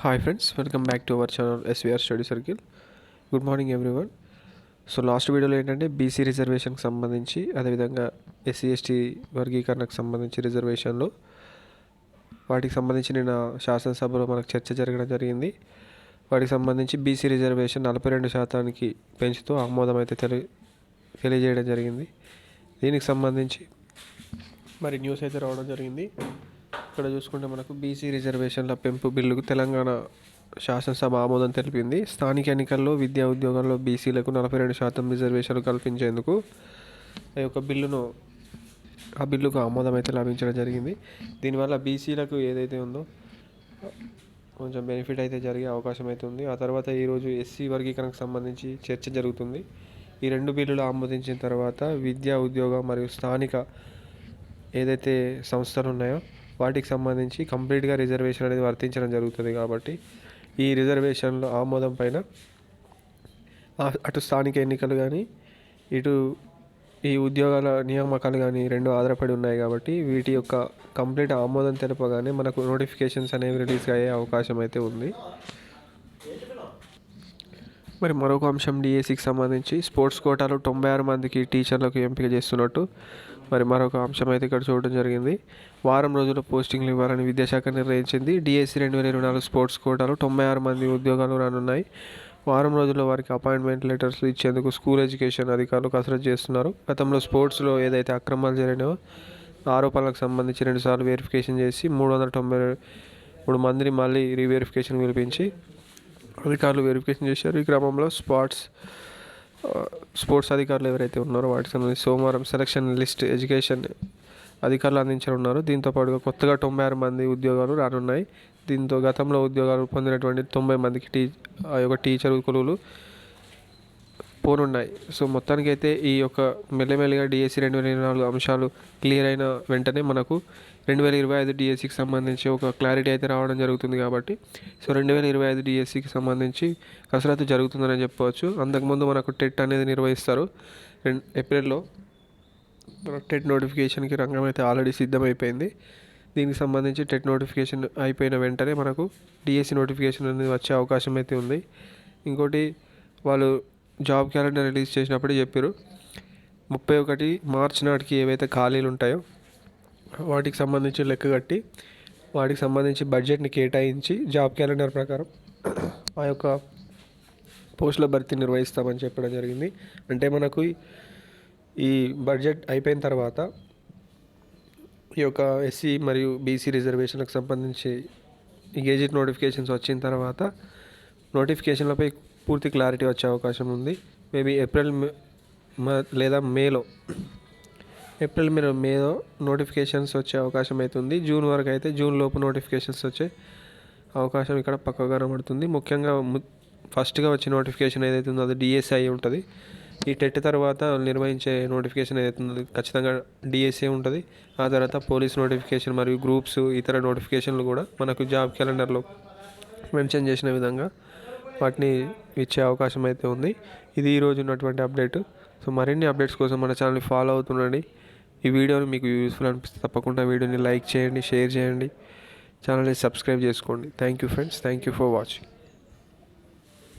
Hi friends welcome back to our channel SVR study circle good morning everyone so last వీడియోలో ఏంటంటే BC రిజర్వేషన్కి సంబంధించి అదేవిధంగా SC ST వర్గీకరణకు సంబంధించి రిజర్వేషన్లు వాటికి సంబంధించి నిన్న శాసనసభలో మనకు చర్చ జరగడం జరిగింది. వాటికి సంబంధించి బీసీ రిజర్వేషన్ నలభై రెండు శాతానికి పెంచుతూ ఆమోదం అయితే తెలి తెలియజేయడం జరిగింది. దీనికి సంబంధించి మరి న్యూస్ అయితే రావడం జరిగింది. ఇక్కడ చూసుకుంటే మనకు బీసీ రిజర్వేషన్ల పెంపు బిల్లుకు తెలంగాణ శాసనసభ ఆమోదం తెలిపింది. స్థానిక ఎన్నికల్లో విద్యా ఉద్యోగాల్లో బీసీలకు నలభై రెండు శాతం రిజర్వేషన్లు కల్పించేందుకు ఈ యొక్క బిల్లును ఆ బిల్లుకు ఆమోదం అయితే లభించడం జరిగింది. దీనివల్ల బీసీలకు ఏదైతే ఉందో కొంచెం బెనిఫిట్ అయితే జరిగే అవకాశం అయితే ఉంది. ఆ తర్వాత ఈరోజు ఎస్సీ వర్గీకరణకు సంబంధించి చర్చ జరుగుతుంది. ఈ రెండు బిల్లులు ఆమోదించిన తర్వాత విద్యా ఉద్యోగ మరియు స్థానిక ఏదైతే సంస్థలు ఉన్నాయో వాటికి సంబంధించి కంప్లీట్గా రిజర్వేషన్ అనేది వర్తించడం జరుగుతుంది కాబట్టి ఈ రిజర్వేషన్లో ఆమోదం పైన అటు స్థానిక ఎన్నికలు కానీ ఇటు ఈ ఉద్యోగాల నియామకాలు కానీ రెండు ఆధారపడి ఉన్నాయి కాబట్టి వీటి యొక్క కంప్లీట్ ఆమోదం తెలపగానే మనకు నోటిఫికేషన్స్ అనేవి రిలీజ్ అయ్యే అవకాశం అయితే ఉంది. మరి మరొక అంశం డిఎస్సికి సంబంధించి స్పోర్ట్స్ కోటాలో తొంభై ఆరు మందికి టీచర్లకు ఎంపిక చేస్తున్నట్టు మరి మరొక అంశం అయితే ఇక్కడ చూడడం జరిగింది. వారం రోజుల పోస్టింగ్లు ఇవ్వాలని విద్యాశాఖ నిర్ణయించింది. డిఎస్సి రెండు వేల ఇరవై నాలుగు స్పోర్ట్స్ కోటాలో తొంభై ఆరు మంది ఉద్యోగాలు రానున్నాయి. వారం రోజుల్లో వారికి అపాయింట్మెంట్ లెటర్స్ ఇచ్చేందుకు స్కూల్ ఎడ్యుకేషన్ అధికారులు కసరత్తు చేస్తున్నారు. గతంలో స్పోర్ట్స్లో ఏదైతే అక్రమాలు జరిగినాయో ఆరోపణలకు సంబంధించి రెండుసార్లు వెరిఫికేషన్ చేసి మూడు వందల తొంభై మూడు మందిని మళ్ళీ రీవెరిఫికేషన్ పిలిపించి అధికారులు వెరిఫికేషన్ చేశారు. ఈ క్రమంలో స్పాట్స్ స్పోర్ట్స్ అధికారులు ఎవరైతే ఉన్నారో వాటికి సంబంధించి సోమవారం సెలక్షన్ లిస్ట్ ఎడ్యుకేషన్ అధికారులు అందించనున్నారు దీంతో పాటుగా కొత్తగా తొంభై ఆరు మంది ఉద్యోగాలు రానున్నాయి. దీంతో గతంలో ఉద్యోగాలు పొందినటువంటి తొంభై మందికి టీ ఆ యొక్క టీచర్ కొలువులు పోనున్నాయి సో మొత్తానికి అయితే ఈ యొక్క మెల్లమెల్లిగా డిఎస్సి రెండు వేల ఇరవై నాలుగు అంశాలు క్లియర్ అయిన వెంటనే మనకు రెండు వేల ఇరవై ఐదు డిఎస్సికి సంబంధించి ఒక క్లారిటీ అయితే రావడం జరుగుతుంది కాబట్టి సో రెండు వేల ఇరవై ఐదు డిఎస్సికి సంబంధించి కసరత్తు జరుగుతుందని చెప్పవచ్చు. అంతకుముందు మనకు టెట్ అనేది నిర్వహిస్తారు. రెండు ఏప్రిల్లో టెట్ నోటిఫికేషన్కి రంగం అయితే ఆల్రెడీ సిద్ధమైపోయింది. దీనికి సంబంధించి టెట్ నోటిఫికేషన్ అయిపోయిన వెంటనే మనకు డిఎస్సి నోటిఫికేషన్ అనేది వచ్చే అవకాశం అయితే ఉంది. ఇంకోటి వాళ్ళు జాబ్ క్యాలెండర్ రిలీజ్ చేసినప్పుడే చెప్పారు ముప్పై ఒకటి మార్చ్ నాటికి ఏవైతే ఖాళీలు ఉంటాయో వాటికి సంబంధించి లెక్క కట్టి వాటికి సంబంధించి బడ్జెట్ని కేటాయించి జాబ్ క్యాలెండర్ ప్రకారం ఆ యొక్క పోస్టుల భర్తీ నిర్వహిస్తామని చెప్పడం జరిగింది. అంటే మనకు ఈ బడ్జెట్ అయిపోయిన తర్వాత ఈ యొక్క ఎస్సీ మరియు బీసీ రిజర్వేషన్లకు సంబంధించి గేజెట్ నోటిఫికేషన్స్ వచ్చిన తర్వాత నోటిఫికేషన్లపై పూర్తి క్లారిటీ వచ్చే అవకాశం ఉంది. మేబీ ఏప్రిల్ లేదా మేలో ఏప్రిల్ మీరు మేలో నోటిఫికేషన్స్ వచ్చే అవకాశం అవుతుంది జూన్ వరకు అయితే జూన్ లోపు నోటిఫికేషన్స్ వచ్చే అవకాశం ఇక్కడ పక్కగా కనబడుతుంది. ముఖ్యంగా ఫస్ట్గా వచ్చే నోటిఫికేషన్ ఏదైతే ఉందో అది డిఎస్ఐ ఉంటుంది. ఈ టెట్ తర్వాత నిర్వహించే నోటిఫికేషన్ ఏదైతే ఉందో ఖచ్చితంగా డిఎస్ఏ ఉంటుంది. ఆ తర్వాత పోలీస్ నోటిఫికేషన్ మరియు గ్రూప్స్ ఇతర నోటిఫికేషన్లు కూడా మనకు జాబ్ క్యాలెండర్లో మెన్షన్ చేసిన విధంగా వాటిని ఇచ్చే అవకాశం అయితే ఉంది. ఇది ఈరోజు ఉన్నటువంటి అప్డేట్. సో మరిన్ని అప్డేట్స్ కోసం మన ఛానల్ని ఫాలో అవుతుండండి. ఈ వీడియోని మీకు యూస్ఫుల్ అనిపిస్తే తప్పకుండా వీడియోని లైక్ చేయండి షేర్ చేయండి. ఛానల్ని సబ్స్క్రైబ్ చేసుకోండి. Thank you friends. Thank you for watching.